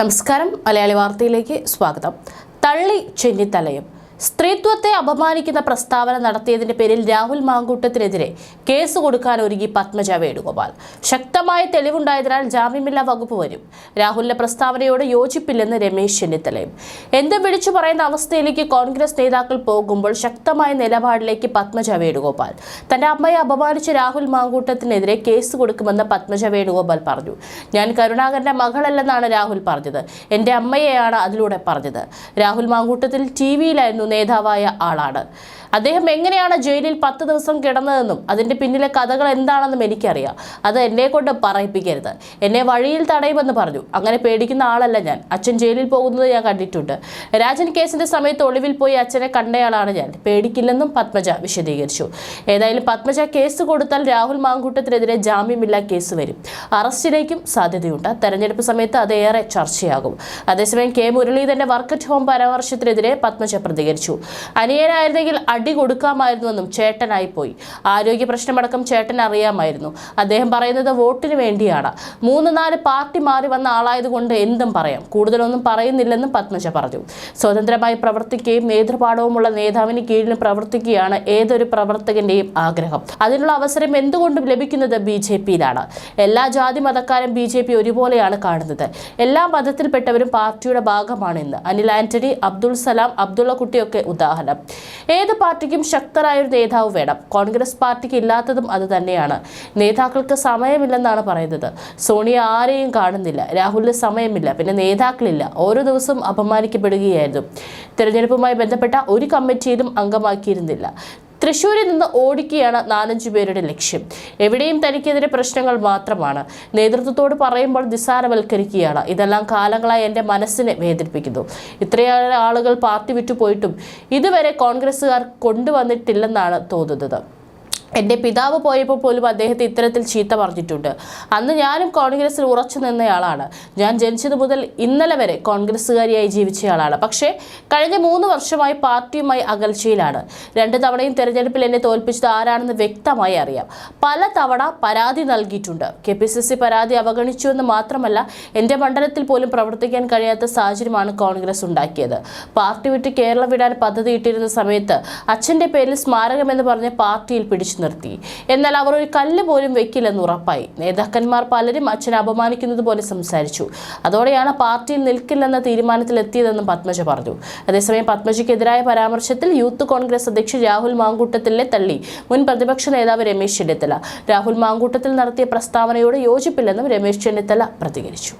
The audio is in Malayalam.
നമസ്കാരം. മലയാളി വാർത്തയിലേക്ക് സ്വാഗതം. തള്ളി ചെന്നിത്തലയും സ്ത്രീത്വത്തെ അപമാനിക്കുന്ന പ്രസ്താവന നടത്തിയതിന്റെ പേരിൽ രാഹുൽ മാങ്കൂട്ടത്തിനെതിരെ കേസ് കൊടുക്കാൻ ഒരുങ്ങി പത്മജ വേണുഗോപാൽ. ശക്തമായ തെളിവുണ്ടായതിനാൽ ജാമ്യമില്ലാ വകുപ്പ് വരും. രാഹുലിന്റെ പ്രസ്താവനയോട് യോജിപ്പില്ലെന്ന് രമേശ് ചെന്നിത്തലയും. എന്തും വിളിച്ചു പറയുന്ന അവസ്ഥയിലേക്ക് കോൺഗ്രസ് നേതാക്കൾ പോകുമ്പോൾ ശക്തമായ നിലപാടിലേക്ക് പത്മജ വേണുഗോപാൽ. തന്റെ അമ്മയെ അപമാനിച്ച രാഹുൽ മാങ്കൂട്ടത്തിനെതിരെ കേസ് കൊടുക്കുമെന്ന് പത്മജ വേണുഗോപാൽ പറഞ്ഞു. ഞാൻ കരുണാകരന്റെ മകളല്ലെന്നാണ് രാഹുൽ പറഞ്ഞത്. എന്റെ അമ്മയെയാണ് അതിലൂടെ പറഞ്ഞത്. രാഹുൽ മാങ്കൂട്ടത്തിൽ ടി വിയിലായിരുന്നു നേതാവായ ആളാണ്. അദ്ദേഹം എങ്ങനെയാണ് ജയിലിൽ പത്ത് ദിവസം കിടന്നതെന്നും അതിന്റെ പിന്നിലെ കഥകൾ എന്താണെന്നും എനിക്കറിയാം. അത് എന്നെ കൊണ്ട് പറയിപ്പിക്കരുത്. എന്നെ വഴിയിൽ തടയുമെന്ന് പറഞ്ഞു. അങ്ങനെ പേടിക്കുന്ന ആളല്ല ഞാൻ. അച്ഛൻ ജയിലിൽ പോകുന്നത് ഞാൻ കണ്ടിട്ടുണ്ട്. രാജൻ കേസിന്റെ സമയത്ത് ഒളിവിൽ പോയി അച്ഛനെ കണ്ടയാളാണ് ഞാൻ. പേടിക്കില്ലെന്നും പത്മജ വിശദീകരിച്ചു. ഏതായാലും പത്മജ കേസ് കൊടുത്താൽ രാഹുൽ മാങ്കൂട്ടത്തിനെതിരെ ജാമ്യമില്ലാ കേസ് വരും. അറസ്റ്റിലേക്കും സാധ്യതയുണ്ട്. തെരഞ്ഞെടുപ്പ് സമയത്ത് അത് ഏറെ ചർച്ചയാകും. അതേസമയം കെ മുരളീധരന്റെ വർക്കറ്റ് ഹോം പരാമർശത്തിനെതിരെ പത്മജ പ്രതികരിച്ചു. അനിയനായിരുന്നെങ്കിൽ അടി കൊടുക്കാമായിരുന്നുവെന്നും ചേട്ടനായി പോയി ആരോഗ്യ പ്രശ്നമടക്കം ചേട്ടൻ അറിയാമായിരുന്നു. അദ്ദേഹം പറയുന്നത് വോട്ടിന് വേണ്ടിയാണ്. മൂന്ന് നാല് പാർട്ടി മാറി വന്ന ആളായതുകൊണ്ട് എന്തും പറയാം. കൂടുതലൊന്നും പറയുന്നില്ലെന്നും പത്മജ പറഞ്ഞു. സ്വതന്ത്രമായി പ്രവർത്തിക്കുകയും നേതൃപാഠവുമുള്ള നേതാവിന് കീഴിൽ പ്രവർത്തിക്കുകയാണ് ഏതൊരു പ്രവർത്തകന്റെയും ആഗ്രഹം. അതിനുള്ള അവസരം എന്തുകൊണ്ടും ലഭിക്കുന്നത് ബി ജെ പിയിലാണ്. എല്ലാ ജാതി മതക്കാരും ബി ജെ പി ഒരുപോലെയാണ് കാണുന്നത്. എല്ലാ മതത്തിൽപ്പെട്ടവരും പാർട്ടിയുടെ ഭാഗമാണ് ഇന്ന് അനിൽ ആന്റണി അബ്ദുൾ സലാം അബ്ദുള്ള കുട്ടിയൊക്കെ ഉദാഹരണം. ഏത് പാർട്ടിക്കും ശക്തരായ ഒരു നേതാവ് വേണം. കോൺഗ്രസ് പാർട്ടിക്ക് ഇല്ലാത്തതും അത് തന്നെയാണ്. നേതാക്കൾക്ക് സമയമില്ലെന്നാണ് പറയുന്നത്. സോണിയ ആരെയും കാണുന്നില്ല. രാഹുലിന് സമയമില്ല. പിന്നെ നേതാക്കളില്ല. ഓരോ ദിവസവും അപമാനിക്കപ്പെടുകയായിരുന്നു. തിരഞ്ഞെടുപ്പുമായി ബന്ധപ്പെട്ട ഒരു കമ്മിറ്റിയിലും അംഗമാക്കിയിരുന്നില്ല. തൃശ്ശൂരിൽ നിന്ന് ഓടിക്കുകയാണ് നാലഞ്ചു പേരുടെ ലക്ഷ്യം. എവിടെയും തനിക്കെതിരെ പ്രശ്നങ്ങൾ മാത്രമാണ്. നേതൃത്വത്തോട് പറയുമ്പോൾ നിസ്സാരവൽക്കരിക്കുകയാണ്. ഇതെല്ലാം കാലങ്ങളായി എന്റെ മനസ്സിനെ വേദനിപ്പിക്കുന്നു. ഇത്രയേറെ ആളുകൾ പാർട്ടി വിട്ടുപോയിട്ടും ഇതുവരെ കോൺഗ്രസ്സുകാർ കൊണ്ടുവന്നിട്ടില്ലെന്നാണ് തോന്നുന്നത്. എന്റെ പിതാവ് പോയപ്പോൾ പോലും അദ്ദേഹത്തെ ഇത്തരത്തിൽ ചീത്ത പറഞ്ഞിട്ടുണ്ട്. അന്ന് ഞാനും കോൺഗ്രസ്സിൽ ഉറച്ചു നിന്നയാളാണ്. ഞാൻ ജനിച്ചത് മുതൽ ഇന്നലെ വരെ കോൺഗ്രസ്സുകാരിയായി ജീവിച്ചയാളാണ്. പക്ഷേ കഴിഞ്ഞ മൂന്ന് വർഷമായി പാർട്ടിയുമായി അകൽച്ചയിലാണ്. രണ്ട് തവണയും തെരഞ്ഞെടുപ്പിൽ എന്നെ തോൽപ്പിച്ചത് ആരാണെന്ന് വ്യക്തമായി അറിയാം. പല തവണ പരാതി നൽകിയിട്ടുണ്ട്. കെ പരാതി അവഗണിച്ചു എന്ന് മാത്രമല്ല എന്റെ മണ്ഡലത്തിൽ പോലും പ്രവർത്തിക്കാൻ കഴിയാത്ത സാഹചര്യമാണ് കോൺഗ്രസ് ഉണ്ടാക്കിയത്. പാർട്ടി വിട്ട് കേരളം വിടാൻ പദ്ധതി ഇട്ടിരുന്ന സമയത്ത് അച്ഛന്റെ പേരിൽ സ്മാരകമെന്ന് പറഞ്ഞ് പാർട്ടിയിൽ പിടിച്ചു നിർത്തി. എന്നാൽ അവർ ഒരു കല്ല് പോലും വെക്കില്ലെന്ന് ഉറപ്പായി. നേതാക്കന്മാർ പലരും അച്ഛനെ അപമാനിക്കുന്നത് പോലെ സംസാരിച്ചു. അതോടെയാണ് പാർട്ടിയിൽ നിൽക്കില്ലെന്ന തീരുമാനത്തിലെത്തിയതെന്നും പത്മജ പറഞ്ഞു. അതേസമയം പത്മജയ്ക്കെതിരായ പരാമർശത്തിൽ യൂത്ത് കോൺഗ്രസ് അധ്യക്ഷൻ രാഹുൽ മാങ്കൂട്ടത്തിലെ തള്ളി മുൻ പ്രതിപക്ഷ നേതാവ് രമേശ് ചെന്നിത്തല. രാഹുൽ മാങ്കൂട്ടത്തിൽ നടത്തിയ പ്രസ്താവനയോട് യോജിപ്പില്ലെന്നും രമേശ് ചെന്നിത്തല പ്രതികരിച്ചു.